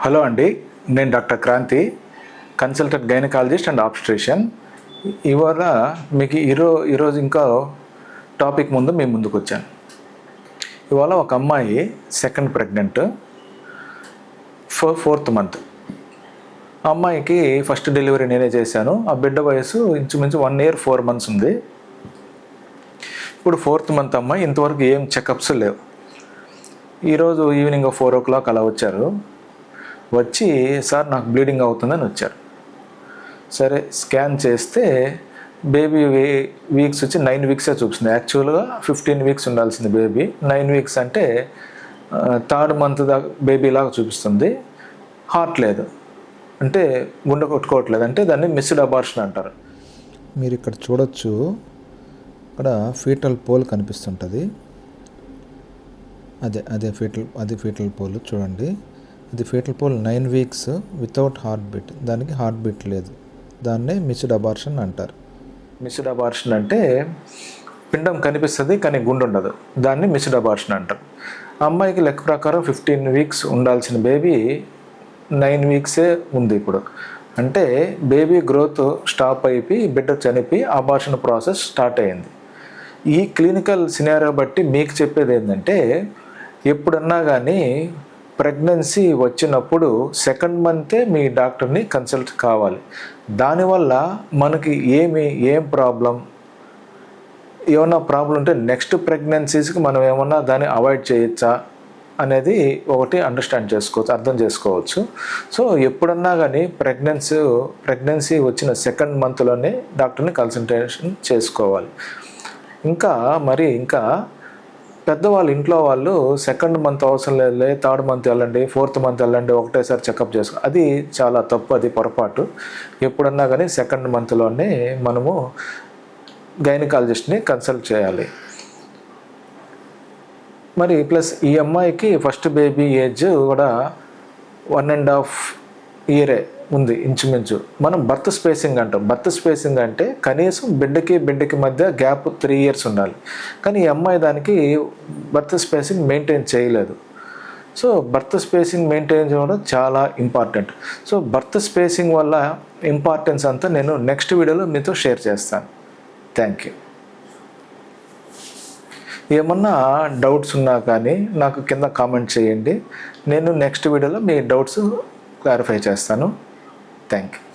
Hello అండి నేను doctor Kranti consultant gynaecologist and obstetrician ఇవాళ మీకు ఈరో ఈరోజు ఇంకా టాపిక్ ముందు మీ ముందుకు వచ్చాను. ఇవాళ ఒక అమ్మాయి second pregnant four fourth month. అమ్మాయికి ఫస్ట్ డెలివరీ నేనే చేశాను. ఆ బిడ్డ వయసు ఇంచుమించు వన్ ఇయర్ ఫోర్ మంత్స్ ఉంది. ఇప్పుడు ఫోర్త్ మంత్ అమ్మాయి ఇంతవరకు ఏం చెకప్స్ లేవు. ఈరోజు ఈవినింగ్ ఫోర్ ఓ క్లాక్ అలా వచ్చారు. వచ్చి సార్ నాకు బ్లీడింగ్ అవుతుందని వచ్చారు. సరే స్కాన్ చేస్తే బేబీ వీ వీక్స్ వచ్చి నైన్ వీక్సే చూపిస్తుంది. యాక్చువల్గా ఫిఫ్టీన్ వీక్స్ ఉండాల్సింది బేబీ. నైన్ వీక్స్ అంటే థర్డ్ మంత్ దాకా బేబీ లాగా చూపిస్తుంది. హార్ట్ లేదు. అంటే గుండె కొట్టుకోవట్లేదు. అంటే దాన్ని మిస్డ్ అబార్షన్ అంటారు. మీరు ఇక్కడ చూడొచ్చు. ఇక్కడ ఫీటల్ పోల్ కనిపిస్తుంటుంది. అదే అదే ఫీటల్ అది ఫీటల్ పోల్ చూడండి. ఇది foetal pole nine weeks without heart beat దానికి హార్ట్ బీట్ లేదు. దాన్నే మిస్డ్ అబార్షన్ అంటారు. మిస్డ్ అబార్షన్ అంటే పిండం కనిపిస్తుంది కానీ గుండు ఉండదు. దాన్ని మిస్డ్ అబార్షన్ అంటారు. అమ్మాయికి లెక్క ప్రకారం ఫిఫ్టీన్ వీక్స్ ఉండాల్సిన బేబీ నైన్ వీక్సే ఉంది ఇప్పుడు. అంటే బేబీ గ్రోత్ స్టాప్ అయిపోయి బిడ్డ చనిపోయి అబార్షన్ ప్రాసెస్ స్టార్ట్ అయింది. ఈ క్లినికల్ సినారియో బట్టి మీకు చెప్పేది ఏంటంటే ఎప్పుడన్నా కానీ ప్రెగ్నెన్సీ వచ్చినప్పుడు సెకండ్ మంతే మీ డాక్టర్ని కన్సల్ట్ కావాలి. దానివల్ల మనకి ఏమి ఏం ప్రాబ్లం? ఏమన్నా ప్రాబ్లం ఉంటే నెక్స్ట్ ప్రెగ్నెన్సీస్కి మనం ఏమన్నా దాన్ని అవాయిడ్ చేయొచ్చా? అనేది ఒకటి అండర్స్టాండ్ చేసుకోవచ్చు అర్థం చేసుకోవచ్చు. సో ఎప్పుడన్నా కానీ ప్రెగ్నెన్సీ ప్రెగ్నెన్సీ వచ్చిన సెకండ్ మంత్లోనే డాక్టర్ని కన్సల్టేషన్ చేసుకోవాలి. ఇంకా మరి ఇంకా పెద్దవాళ్ళు ఇంట్లో వాళ్ళు సెకండ్ మంత్ అవసరం లేదులే థర్డ్ మంత్ వెళ్ళండి ఫోర్త్ మంత్ వెళ్ళండి ఒకటేసారి చెకప్ చేసుకో. అది చాలా తప్పు అది పొరపాటు. ఎప్పుడన్నా కానీ సెకండ్ మంత్లోనే మనము గైనకాలజిస్ట్ని కన్సల్ట్ చేయాలి. మరి ప్లస్ ఈ అమ్మాయికి ఫస్ట్ బేబీ ఏజ్ కూడా వన్ అండ్ హాఫ్ ఇయరే. ఉంది ఇంచుమించు. మనం బర్త్ స్పేసింగ్ అంటాం. బర్త్ స్పేసింగ్ అంటే కనీసం బిడ్డకి బిడ్డకి మధ్య గ్యాప్ త్రీ ఇయర్స్ ఉండాలి. కానీ ఈ అమ్మాయి దానికి బర్త్ స్పేసింగ్ మెయింటైన్ చేయలేదు. సో బర్త్ స్పేసింగ్ మెయింటైన్ చేయడం చాలా ఇంపార్టెంట్. సో బర్త్ స్పేసింగ్ వల్ల ఇంపార్టెన్స్ అంతా నేను నెక్స్ట్ వీడియోలో మీతో షేర్ చేస్తాను. Thank you. ఏమన్నా డౌట్స్ ఉన్నా కానీ నాకు కింద కామెంట్ చేయండి. నేను నెక్స్ట్ వీడియోలో మీ డౌట్స్ క్లారిఫై చేస్తాను. Thank you